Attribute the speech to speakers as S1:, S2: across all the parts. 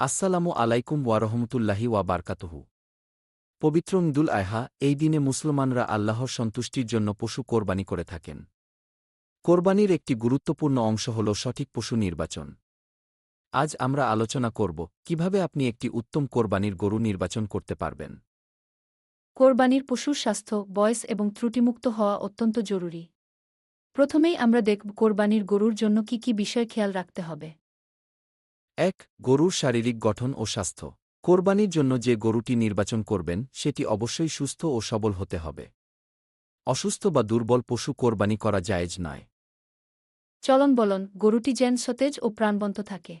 S1: আসসালামু আলাইকুম ওয়ারহমতুল্লাহি ওয়া বারকাতুহু। পবিত্র ঈদুল আয়হা, এই দিনে মুসলমানরা আল্লাহর সন্তুষ্টির জন্য পশু কোরবানি করে থাকেন। কোরবানির একটি গুরুত্বপূর্ণ অংশ হল সঠিক পশু নির্বাচন। আজ আমরা আলোচনা করব, কীভাবে আপনি একটি উত্তম কোরবানির গরু নির্বাচন করতে পারবেন।
S2: কোরবানির পশুর স্বাস্থ্য, বয়স এবং ত্রুটিমুক্ত হওয়া অত্যন্ত জরুরি। প্রথমেই আমরা দেখব কোরবানির গরুর জন্য কি কি বিষয় খেয়াল রাখতে হবে।
S1: এক গরুর শারীরিক গঠন ও স্বাস্থ্য। কোরবানির জন্য যে গরুটি নির্বাচন করবেন সেটি অবশ্যই সুস্থ ও সবল হতে হবে। অসুস্থ বা দুর্বল পশু কোরবানি করা জায়েজ নয়।
S2: চলন বলন গরুটি যেন সতেজ ও প্রাণবন্ত থাকে।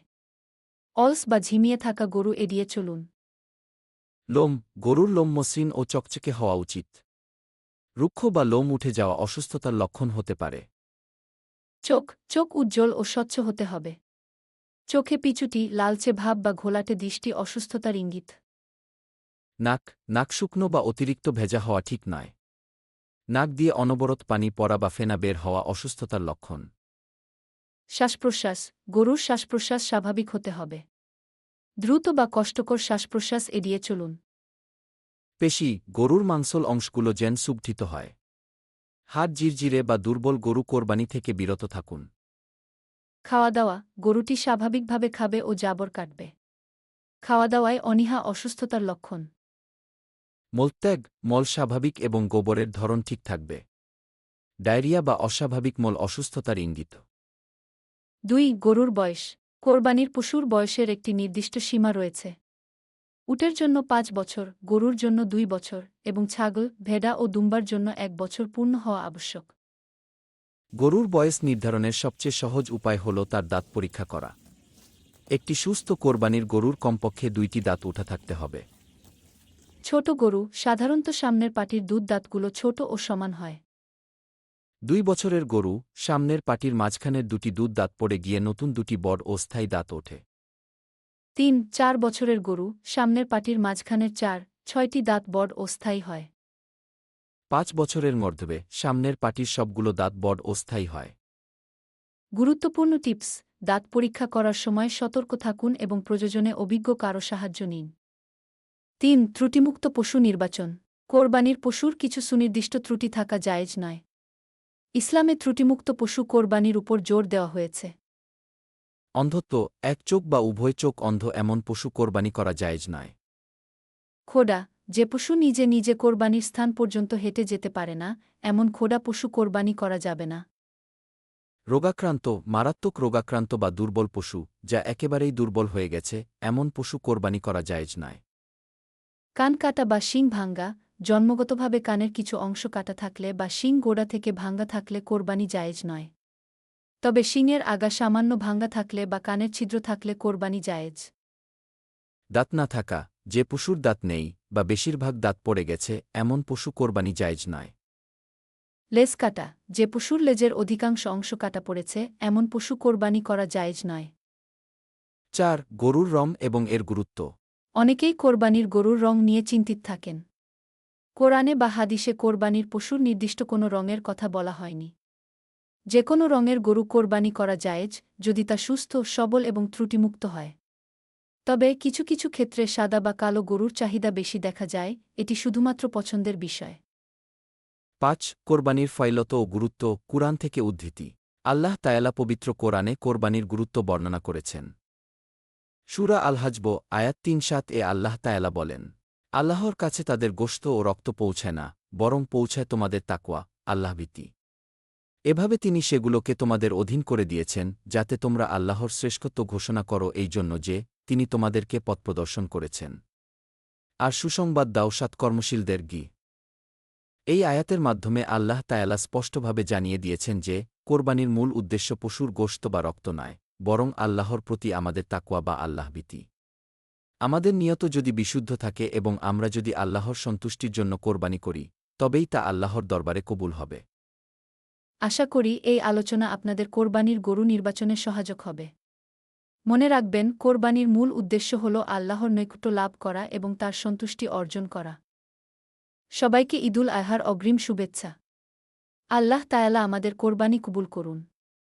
S2: অলস বা ঝিমিয়ে থাকা গরু এড়িয়ে চলুন।
S1: লোম গরুর লোম মসৃণ ও চকচকে হওয়া উচিত। রুক্ষ বা লোম উঠে যাওয়া অসুস্থতার লক্ষণ হতে পারে।
S2: চোখ চোখ উজ্জ্বল ও স্বচ্ছ হতে হবে। চোখে পিছুটি লালচে ভাব বা ঘোলাটে দৃষ্টি অসুস্থতার ইঙ্গিত।
S1: নাক নাক শুকনো বা অতিরিক্ত ভেজা হওয়া ঠিক নয়। নাক দিয়ে অনবরত পানি পড়া বা ফেনা বের হওয়া অসুস্থতার লক্ষণ।
S2: শ্বাসপ্রশ্বাস গরুর শ্বাসপ্রশ্বাস স্বাভাবিক হতে হবে। দ্রুত বা কষ্টকর শ্বাসপ্রশ্বাস এড়িয়ে চলুন।
S1: পেশি গরুর মাংসল অংশগুলো যেন সুবঠিত হয়। হাত জিরজিরে বা দুর্বল গরু কোরবানি থেকে বিরত থাকুন।
S2: খাওয়া দাওয়া গরুটি স্বাভাবিকভাবে খাবে ও জাবর কাটবে। খাওয়া দাওয়ায় অনীহা অসুস্থতার লক্ষণ।
S1: মলত্যাগ মল স্বাভাবিক এবং গোবরের ধরন ঠিক থাকবে। ডায়রিয়া বা অস্বাভাবিক মল অসুস্থতার ইঙ্গিত।
S2: দুই গরুর বয়স। কোরবানির পশুর বয়সের একটি নির্দিষ্ট সীমা রয়েছে। উটের জন্য পাঁচ বছর গরুর জন্য দুই বছর এবং ছাগল ভেড়া ও দুম্বার জন্য এক বছর পূর্ণ হওয়া আবশ্যক।
S1: গরুর বয়স নির্ধারণের সবচেয়ে সহজ উপায় হল তার দাঁত পরীক্ষা করা। একটি সুস্থ কোরবানির গরুর কমপক্ষে দুইটি দাঁত উঠা থাকতে হবে।
S2: ছোট গরু সাধারণত সামনের পাটির দুধ দাঁতগুলো ছোট ও সমান হয়।
S1: দুই বছরের গরু সামনের পাটির মাঝখানের দুটি দুধ দাঁত পড়ে গিয়ে নতুন দুটি বড় ও স্থায়ী দাঁত ওঠে।
S2: তিন চার বছরের গরু সামনের পাটির মাঝখানের চার ছয়টি দাঁত বড় ও স্থায়ী হয়।
S1: পাঁচ বছরের মধ্যে সামনের পাটির সবগুলো দাঁত বড় অস্থায়ী হয়।
S2: গুরুত্বপূর্ণ টিপস দাঁত পরীক্ষা করার সময় সতর্ক থাকুন এবং প্রয়োজনে অভিজ্ঞ কারও সাহায্য নিন। তিন ত্রুটিমুক্ত পশু নির্বাচন। কোরবানির পশুর কিছু সুনির্দিষ্ট ত্রুটি থাকা জায়েজ নয়। ইসলামে ত্রুটিমুক্ত পশু কোরবানির উপর জোর দেওয়া হয়েছে।
S1: অন্ধত্ব এক চোখ বা উভয় চোখ অন্ধ এমন পশু কোরবানি করা জায়েজ নয়।
S2: খোডা যে পশু নিজে নিজে কোরবানির স্থান পর্যন্ত হেঁটে যেতে পারে না এমন খোডা পশু কোরবানি করা যাবে না।
S1: রোগাক্রান্ত মারাত্মক রোগাক্রান্ত বা দুর্বল পশু যা একেবারেই দুর্বল হয়ে গেছে এমন পশু কোরবানি করা জায়েজ নয়।
S2: কান কাটা বা শিং ভাঙ্গা জন্মগতভাবে কানের কিছু অংশ কাটা থাকলে বা শিং গোড়া থেকে ভাঙ্গা থাকলে কোরবানি জায়েজ নয়। তবে শিংয়ের আগা সামান্য ভাঙ্গা থাকলে বা কানের ছিদ্র থাকলে কোরবানি জায়েজ।
S1: দাঁত না থাকা যে পশুর দাঁত নেই বা বেশিরভাগ দাঁত পড়ে গেছে এমন পশু কোরবানি জায়েজ নয়।
S2: লেজ কাটা যে পশুর লেজের অধিকাংশ অংশ কাটা পড়েছে এমন পশু কোরবানি করা জায়েজ নয়।
S1: চার গরুর রং এবং এর গুরুত্ব।
S2: অনেকেই কোরবানির গরুর রং নিয়ে চিন্তিত থাকেন। কোরআনে বা হাদিসে কোরবানির পশুর নির্দিষ্ট কোনো রঙের কথা বলা হয়নি। যে কোনো রঙের গরু কোরবানি করা জায়েজ যদি তা সুস্থ সবল এবং ত্রুটিমুক্ত হয়। তবে কিছু কিছু ক্ষেত্রে সাদা বা কালো গরুর চাহিদা বেশি দেখা যায়, এটি শুধুমাত্র পছন্দের বিষয়।
S1: পাঁচ, কোরবানির ফয়লত ও গুরুত্ব কুরআন থেকে উদ্ধৃতি। আল্লাহ তায়ালা পবিত্র কোরআনে কোরবানির গুরুত্ব বর্ণনা করেছেন। সুরা আল হাজব আয়াত তিন সাত এ আল্লাহ তায়ালা বলেন, আল্লাহর কাছে তাদের গোশত ও রক্ত পৌঁছায় না, বরং পৌঁছায় তোমাদের তাকওয়া আল্লাহভীতি এভাবে তিনি সেগুলোকে তোমাদের অধীন করে দিয়েছেন, যাতে তোমরা আল্লাহর শ্রেষ্ঠত্ব ঘোষণা করো এই জন্য যে তিনি তোমাদেরকে পথপ্রদর্শন করেছেন। আর সুসংবাদ দাও সৎকর্মশীলদের গি। এই আয়াতের মাধ্যমে আল্লাহ তায়ালা স্পষ্টভাবে জানিয়ে দিয়েছেন যে, কোরবানির মূল উদ্দেশ্য পশুর গোশত বা রক্ত নয়, বরং আল্লাহর প্রতি আমাদের তাকুয়া বা আল্লাহভীতি আমাদের নিয়ত যদি বিশুদ্ধ থাকে এবং আমরা যদি আল্লাহর সন্তুষ্টির জন্য কোরবানি করি, তবেই তা আল্লাহর দরবারে কবুল হবে।
S2: আশা করি এই আলোচনা আপনাদের কোরবানির গরু নির্বাচনে সহায়ক হবে। মনে রাখবেন, কোরবানির মূল উদ্দেশ্য হল আল্লাহর নৈকুট্য লাভ করা এবং তার সন্তুষ্টি অর্জন করা। সবাইকে ঈদুল আহার অগ্রিম শুভেচ্ছা। আল্লাহ তায়ালা আমাদের কোরবানি কবুল করুন।